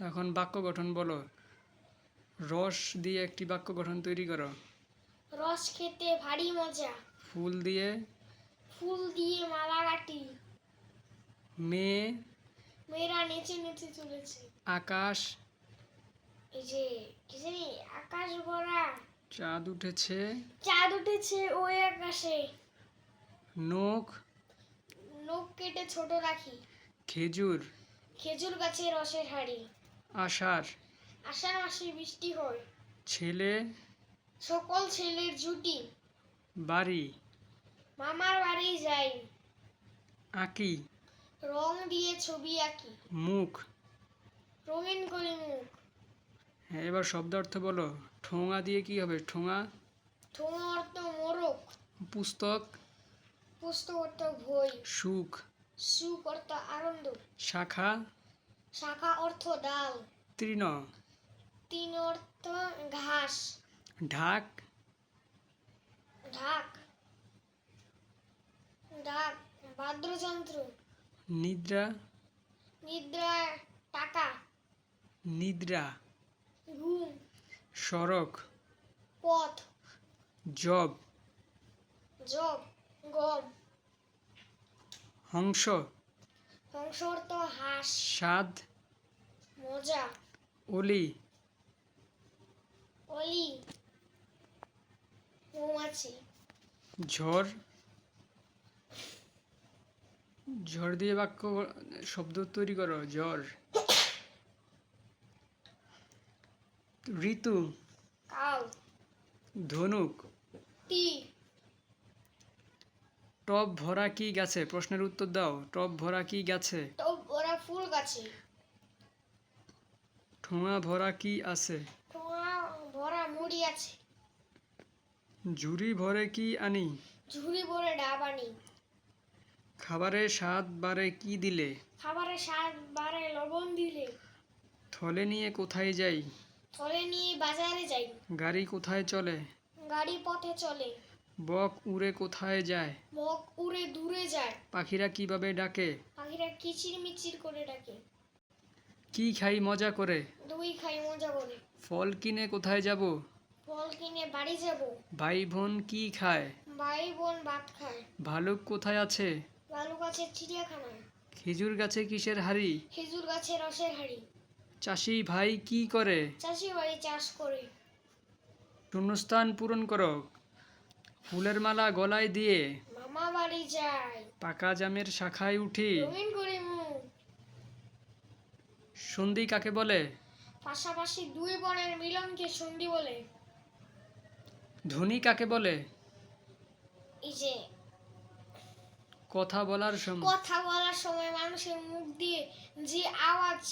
এখন বাক্য গঠন বলো। রস দিয়ে একটি বাক্য গঠন তৈরি করো। রস খেতে ভারী মজা। ফুল দিয়ে। ফুল দিয়ে মালা কাটি। মেয়ে। মেয়েরা নেচে নেচে চলেছে। আকাশ। এই যে কি জানি আকাশ ভরা। চাঁদ উঠেছে। চাঁদ উঠেছে ওই আকাশে। নখ। নখ কেটে ছোট রাখি। খেজুর। খেজুর গাছে রসের হাড়ি। আষাঢ়। আষাঢ় মাসে বৃষ্টি হয়। ছেলে। সকল ছেলের জুটি বাড়ি। মামার বাড়ি যাই। আঁকি। রং দিয়ে ছবি আঁকি। মুখ। রঙিন করে মুখ। হ্যাঁ এবার শব্দ অর্থ বলো। ঠোঙা দিয়ে কি হবে? ঠোঙা? ঠোঙা অর্থ মোরক পুস্তক? পুস্তক অর্থ বই সুখ। সুখ অর্থ আনন্দ। শাখা? শাখা অর্থ ডাল। তৃণ। তিন অর্থ ঘাস। ঢাক। ঢাক। ঢাক। বাদ্যযন্ত্র। নিদ্রা। নিদ্রা টাকা। নিদ্রা। ঘুম। সড়ক। পথ। জব। জব। গম। হংস। অর্থ হাঁস স্বাদ মজা অলি অলি মৌমাছি ঝড় ঝড় দিয়ে বাক্য শব্দ তৈরি করো ঝড়। ঋতু ধনুক টপ ভরা কি গাছে? প্রশ্নের উত্তর দাও। টপ ভরা কি গাছে? টব ওরা ফুল গাছে। ঠোঙা ভরা কি আছে? ঠোঙা ভরা মুড়ি আছে। ঝুড়ি ভরে কি আনি? ঝুড়ি ভরে ডাবানি খাবারের স্বাদ বারে কি দিলে? খাবারে স্বাদ বাড়ে লবণ দিলে। থলে নিয়ে কোথায় যাই? থলে নিয়ে বাজারে যাই। গাড়ি কোথায় চলে? গাড়ি পথে চলে। বক উড়ে কোথায় যায়? বক উড়ে দূরে যায়। পাখিরা কীভাবে ডাকে? পাখিরা কিচির মিচির করে ডাকে। কি খাই মজা করে? দুই খাই মজা করে। ফল কিনে কোথায় যাব? ফল কিনে বাড়ি যাব। ভাই বোন কি খায়? ভাই বোন ভাত খায়। ভালুক কোথায় আছে? লালু গাছের চিড়িয়াখানায়। খেজুর গাছে কিসের হাড়ি? খেজুর গাছে রসের হাড়ি। চাষি ভাই কি করে? চাষি বাড়ি চাষ করে। শূন্যস্থান পূরণ করো। ফুলের মালা গলায় দিয়ে মামা বাড়ি যায় পাকা জামের শাখায় উঠি। রঙিন করে মুখ। সন্ধি কাকে বলে? পাশাপাশি দুই বনের মিলনকে সন্ধি বলে। ধনী কাকে বলে? এই যে কথা বলার সময়। কথা বলার সময় মানুষের মুখ দিয়ে যে আওয়াজ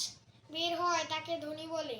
বের হয় তাকে ধ্বনি বলে।